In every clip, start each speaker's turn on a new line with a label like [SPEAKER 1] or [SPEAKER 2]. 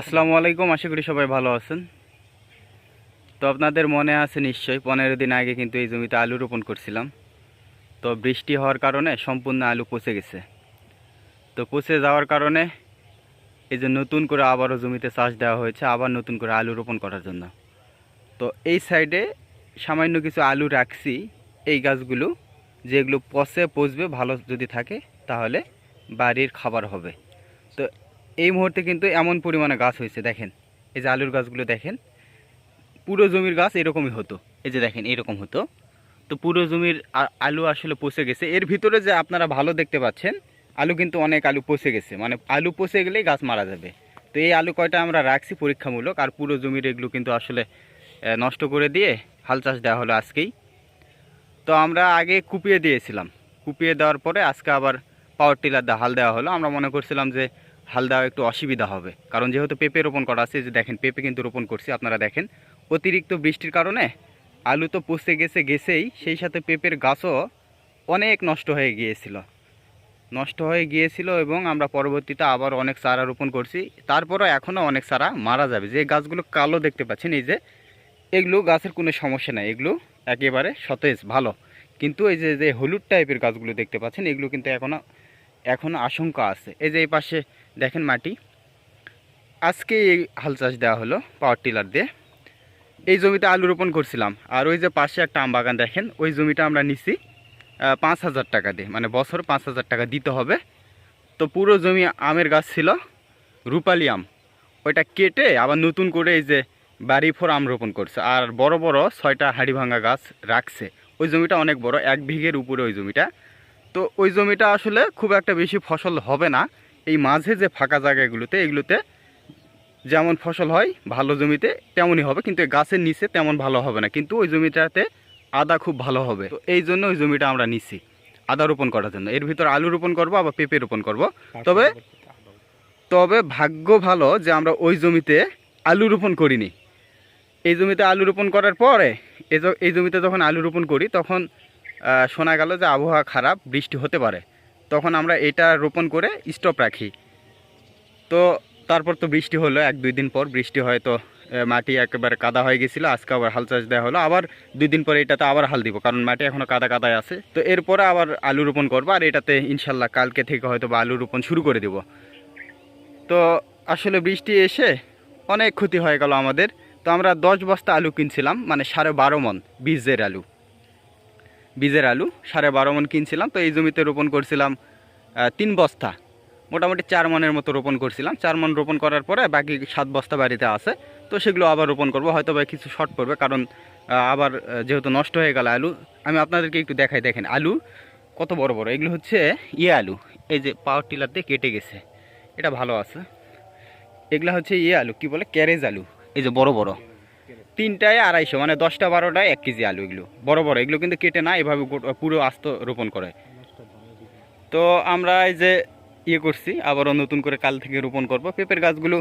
[SPEAKER 1] আসসালামু আলাইকুম, আশা করি সবাই ভালো আছেন। তো আপনাদের মনে আছে নিশ্চয়ই, পনেরো দিন আগে কিন্তু এই জমিতে আলু রোপণ করছিলাম। তো বৃষ্টি হওয়ার কারণে সম্পূর্ণ আলু পচে গেছে। তো পচে যাওয়ার কারণে এই যে নতুন করে আবারও জমিতে চাষ দেওয়া হয়েছে, আবার নতুন করে আলু রোপণ করার জন্য। তো এই সাইডে সামান্য কিছু আলু রাখছি, এই গাছগুলো। যেগুলো পচে, পচবে, ভালো যদি থাকে, তাহলে বাড়ির খাবার হবে। এই মুহূর্তে কিন্তু এমন পরিমাণে গাছ হয়েছে, দেখেন। এই যে আলুর গাছগুলো দেখেন, পুরো জমির গাছ এরকমই হতো। এই যে দেখেন, এরকম হতো। তো পুরো জমির আলু আসলে পচে গেছে। এর ভিতরে যে আপনারা ভালো দেখতে পাচ্ছেন, আলু কিন্তু অনেক আলু পচে গেছে। মানে আলু পচে গেলেই গাছ মারা যাবে। তো এই আলু কয়টা আমরা রাখছি পরীক্ষামূলক, আর পুরো জমির এগুলো কিন্তু আসলে নষ্ট করে দিয়ে হাল চাষ দেওয়া হলো আজকেই। তো আমরা আগে কুপিয়ে দিয়েছিলাম। কুপিয়ে দেওয়ার পরে আজকে আবার পাওয়ার টিলার দিয়ে হাল দেওয়া হলো। আমরা মনে করছিলাম যে হাল দেওয়া একটু অসুবিধা হবে। কারণ যেহেতু পেঁপে রোপণ করা আছে যে দেখেন, পেঁপে কিন্তু রোপণ করছি, আপনারা দেখেন। অতিরিক্ত বৃষ্টির কারণে আলু তো পচে গেছে, গেছেই, সেই সাথে পেঁপের গাছও অনেক নষ্ট হয়ে গিয়েছিল। নষ্ট হয়ে গিয়েছিল এবং আমরা পরবর্তীতে আবার অনেক চারা রোপণ করছি। তারপরও এখনও অনেক চারা মারা যাবে। যে গাছগুলো কালো দেখতে পাচ্ছেন, এই যে এগুলো গাছের কোনো সমস্যা নাই। এগুলো একেবারে সতেজ, ভালো। কিন্তু এই যে যে হলুদ টাইপের গাছগুলো দেখতে পাচ্ছেন, এগুলো কিন্তু এখনও এখনও আশঙ্কা আছে। এই যে এই পাশে দেখেন মাটি। আজকে এই হাল চাষ দেওয়া হলো পাওয়ার টিলার দিয়ে। এই জমিতে আলু রোপণ করছিলাম। আর ওই যে পাশে একটা আম বাগান দেখেন, ওই জমিটা আমরা নিছি পাঁচ হাজার টাকা দিয়ে। মানে বছর পাঁচ হাজার টাকা দিতে হবে। তো পুরো জমি আমের গাছ ছিল, রূপালি আম। ওইটা কেটে আবার নতুন করে এই যে বাড়ি ফোর আম রোপণ করছে। আর বড় বড় ছয়টা হাড়ি ভাঙা গাছ রাখছে। ওই জমিটা অনেক বড়, এক বিঘের উপরে ওই জমিটা। তো ওই জমিটা আসলে খুব একটা বেশি ফসল হবে না। এই মাঝে যে ফাঁকা জায়গাগুলোতে এগুলোতে যেমন ফসল হয় ভালো জমিতে তেমনই হবে। কিন্তু গাছের নিচে তেমন ভালো হবে না। কিন্তু ওই জমিটাতে আদা খুব ভালো হবে। তো এই জন্য ওই জমিটা আমরা নিছি। আদা রোপণ করার জন্য। এর ভিতর আলু রোপণ করব আবার পেঁপে রোপণ করব। তবে তবে ভাগ্য ভালো যে আমরা ওই জমিতে আলু রোপণ করিনি। এই জমিতে আলু রোপণ করার পরে এই জমিতে যখন আলু রোপণ করি তখন শোনা গেল যে আবহাওয়া খারাপ, বৃষ্টি হতে পারে। তখন আমরা এটা রোপণ করে স্টপ রাখি। তো তারপর তো বৃষ্টি হলো, এক দুই দিন পর বৃষ্টি হয় তো মাটি একেবারে কাদা হয়ে গেছিল, আজকে আবার হাল চাষ দেওয়া হলো। আবার দুই দিন পরে এটাতে আবার হাল দিব, কারণ মাটি এখনও কাদা কাদায় আছে। তো এরপরে আবার আলু রোপণ করব, আর এটাতে ইনশাল্লাহ কালকে থেকে হয়তো বা আলু রোপণ শুরু করে দেব। তো আসলে বৃষ্টি এসে অনেক ক্ষতি হয়ে গেল আমাদের। তো আমরা দশ বস্তা আলু কিনছিলাম মানে সাড়ে বারো মন, বীজের আলু। বীজের আলু, সাড়ে বারো মন কিনছিলাম, তো এই জমিতে রোপণ করছিলাম তিন বস্তা। মোটামুটি চার মনের মতো রোপণ করছিলাম। চার মন রোপণ করার পরে বাকি সাত বস্তা বাড়িতে আছে। তো সেগুলো আবার রোপণ করব হয়তো বা কিছু শর্ট পড়বে, কারণ আবার যেহেতু নষ্ট হয়ে গেল আলু, আমি আপনাদেরকে একটু দেখাই, দেখেন, আলু কত বড় বড়, এগুলো হচ্ছে ইয়ে আলু, এই যে পাওয়ার টিলার দিয়ে কেটে গেছে, এটা ভালো আছে। এগুলো হচ্ছে ইয়ে আলু, কি বলে, ক্যারেজ আলু, এই যে বড় বড়। তিনটায় আড়াইশো মানে দশটা বারোটায় এক কেজি আলু এগুলো। বড় বড়, এগুলো কিন্তু কেটে না, এভাবে পুরো আস্ত রোপণ করে। তো আমরা এই যে ইয়ে করছি, আবারও নতুন করে কাল থেকে রোপণ করব। পেঁপের গাছগুলো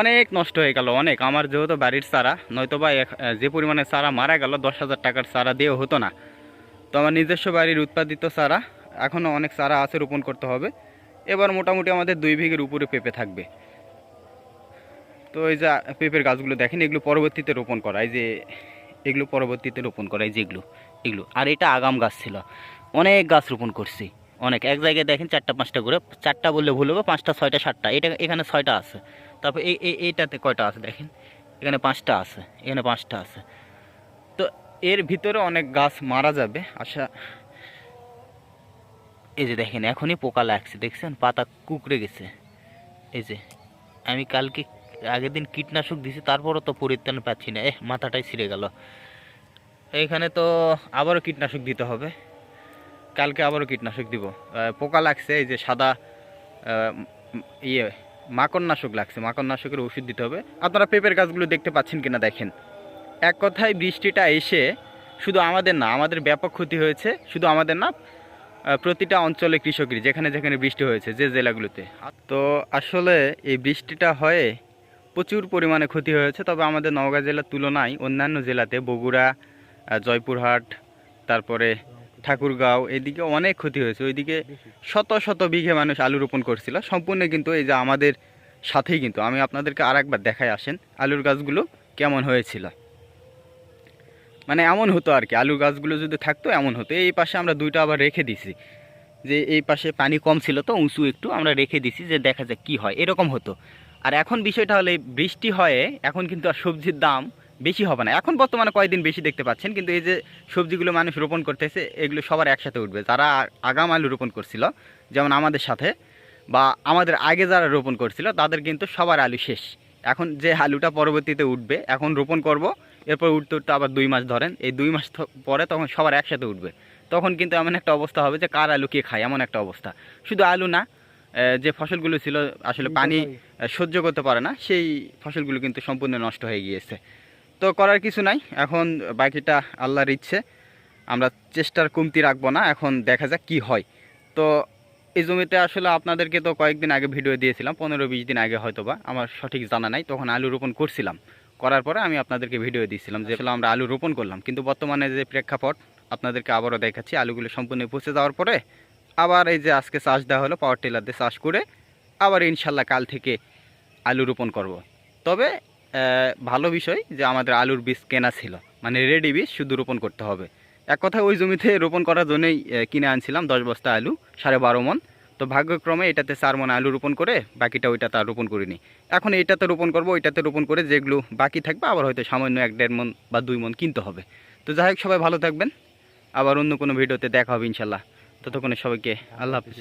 [SPEAKER 1] অনেক নষ্ট হয়ে গেল, অনেক। আমার যেহেতু বাড়ির চারা নয়তো বা যে পরিমাণে চারা মারা গেল, দশ হাজার টাকার চারা দিয়েও হতো না। তো আমার নিজস্ব বাড়ির উৎপাদিত চারা, এখনও অনেক চারা আছে রোপণ করতে হবে। এবার মোটামুটি আমাদের দুই বিঘের উপরে পেঁপে থাকবে। তো এই যে পেঁপের গাছগুলো দেখেন, এগুলো পরবর্তীতে রোপণ করা, এই যে এগুলো পরবর্তীতে রোপণ করা, এই যে এগুলো এগুলো। আর এটা আগাম গাছ ছিল। অনেক গাছ রোপণ করছি, অনেক। এক জায়গায় দেখেন চারটা, পাঁচটা করে, চারটা বললে ভুল হবে, পাঁচটা, ছয়টা, সাতটা। এটা এখানে ছয়টা আছে। তারপর এই, এই- এইটাতে কয়টা আছে দেখেন? এখানে পাঁচটা আছে, এখানে পাঁচটা আছে। তো এর ভিতরে অনেক গাছ মারা যাবে, আশা। এই যে দেখেন, এখনই পোকা লাগছে, দেখছেন? পাতা কুকড়ে গেছে। এই যে, আমি কালকে আগের দিন কীটনাশক দিছি, তারপরও তো পরিত্রাণ পাচ্ছি না। এ মাথাটাই ছিঁড়ে গেল। এইখানে তো আবারও কীটনাশক দিতে হবে। কালকে আবারও কীটনাশক দিব। পোকা লাগছে, এই যে সাদা ইয়ে মাকড়নাশক লাগছে। মাকড়নাশকের ওষুধ দিতে হবে। আপনারা পেঁপের গাছগুলো দেখতে পাচ্ছেন কিনা দেখেন। এক কথায় বৃষ্টিটা এসে শুধু আমাদের না, আমাদের ব্যাপক ক্ষতি হয়েছে। শুধু আমাদের না প্রতিটা অঞ্চলে কৃষকের, যেখানে যেখানে বৃষ্টি হয়েছে, যে জেলাগুলোতে। তো আসলে এই বৃষ্টিটা হয়ে প্রচুর পরিমাণে ক্ষতি হয়েছে, তবে আমাদের নওগাঁ জেলার তুলনায় অন্যান্য জেলাতে বগুড়া জয়পুরহাট, তারপরে ঠাকুরগাঁও এদিকে অনেক ক্ষতি হয়েছে। ওইদিকে শত শত বিঘে মানুষ আলু রোপণ করছিল। সম্পূর্ণ কিন্তু এই যে আমাদের সাথেই কিন্তু। আমি আপনাদেরকে আর একবার দেখাই আসেন, আলুর গাছগুলো কেমন হয়েছিল। মানে এমন হতো আর কি আলুর গাছগুলো যদি থাকতো এমন হতো। এই পাশে আমরা দুইটা আবার রেখে দিছি। যে এই পাশে পানি কম ছিল তো, উঁচু একটু আমরা রেখে দিছি যে দেখা যাক কী হয়। এরকম হতো। আর এখন বিষয়টা হলে বৃষ্টি হয়ে এখন কিন্তু আর সবজির দাম বেশি হবে না। এখন বর্তমানে কয়েকদিন বেশি দেখতে পাচ্ছেন কিন্তু এই যে সবজিগুলো মানুষ রোপণ করতেছে এগুলো সবার একসাথে উঠবে। যারা আগাম আলু রোপণ করছিল যেমন আমাদের সাথে বা আমাদের আগে যারা রোপণ করছিল তাদের কিন্তু সবার আলু শেষ। এখন যে আলুটা পরবর্তীতে উঠবে এখন রোপণ করব এরপর উঠতে উঠতে আবার দুই মাস ধরেন এই দুই মাস পরে তখন সবার একসাথে উঠবে। তখন কিন্তু এমন একটা অবস্থা হবে যে কার আলু কে খায় এমন একটা অবস্থা। শুধু আলু না যে ফসলগুলো ছিল আসলে পানি সহ্য করতে পারে না, সেই ফসলগুলো কিন্তু সম্পূর্ণ নষ্ট হয়ে গিয়েছে। তো করার কিছু নাই, এখন বাকিটা আল্লাহর ইচ্ছে। আমরা চেষ্টার কমতি রাখব না, এখন দেখা যাক কি হয়। তো এই জমিতে আসলে আপনাদেরকে তো কয়েকদিন আগে ভিডিও দিয়েছিলাম, পনেরো বিশ দিন আগে হয়তো বা আমার সঠিক জানা নাই, তখন আলু রোপণ করছিলাম। করার পরে আমি আপনাদেরকে ভিডিও দিয়েছিলাম যে আসলে আমরা আলু রোপণ করলাম, কিন্তু বর্তমানে যে প্রেক্ষাপট, আপনাদেরকে আবারও দেখাচ্ছি, আলুগুলো সম্পূর্ণ পচে যাওয়ার পরে আবার এই যে আজকে চাষ দেওয়া হলো পাওয়ার টিলার দিয়ে চাষ করে আবার ইনশাল্লাহ কাল থেকে আলু রোপণ করব। তবে ভালো বিষয় যে আমাদের আলুর বীজ কেনা ছিল। মানে রেডি বীজ শুধু রোপণ করতে হবে। এক কথায় ওই জমিতে রোপণ করার জন্যই কিনে আনছিলাম দশ বস্তা আলু, সাড়ে বারো মন। তো ভাগ্যক্রমে এটাতে চার মন আলু রোপণ করে, বাকিটা ওইটা তার রোপণ করিনি। এখন এইটাতে রোপণ করব, ওইটাতে রোপণ করে যেগুলো বাকি থাকবে, আবার হয়তো সামান্য এক দেড় মন বা দুই মন কিনতে হবে। তো যাই হোক, সবাই ভালো থাকবেন। আবার অন্য কোনো ভিডিওতে দেখা হবে ইনশাল্লাহ। ততক্ষণে সবাইকে আল্লাহ হাফিজ।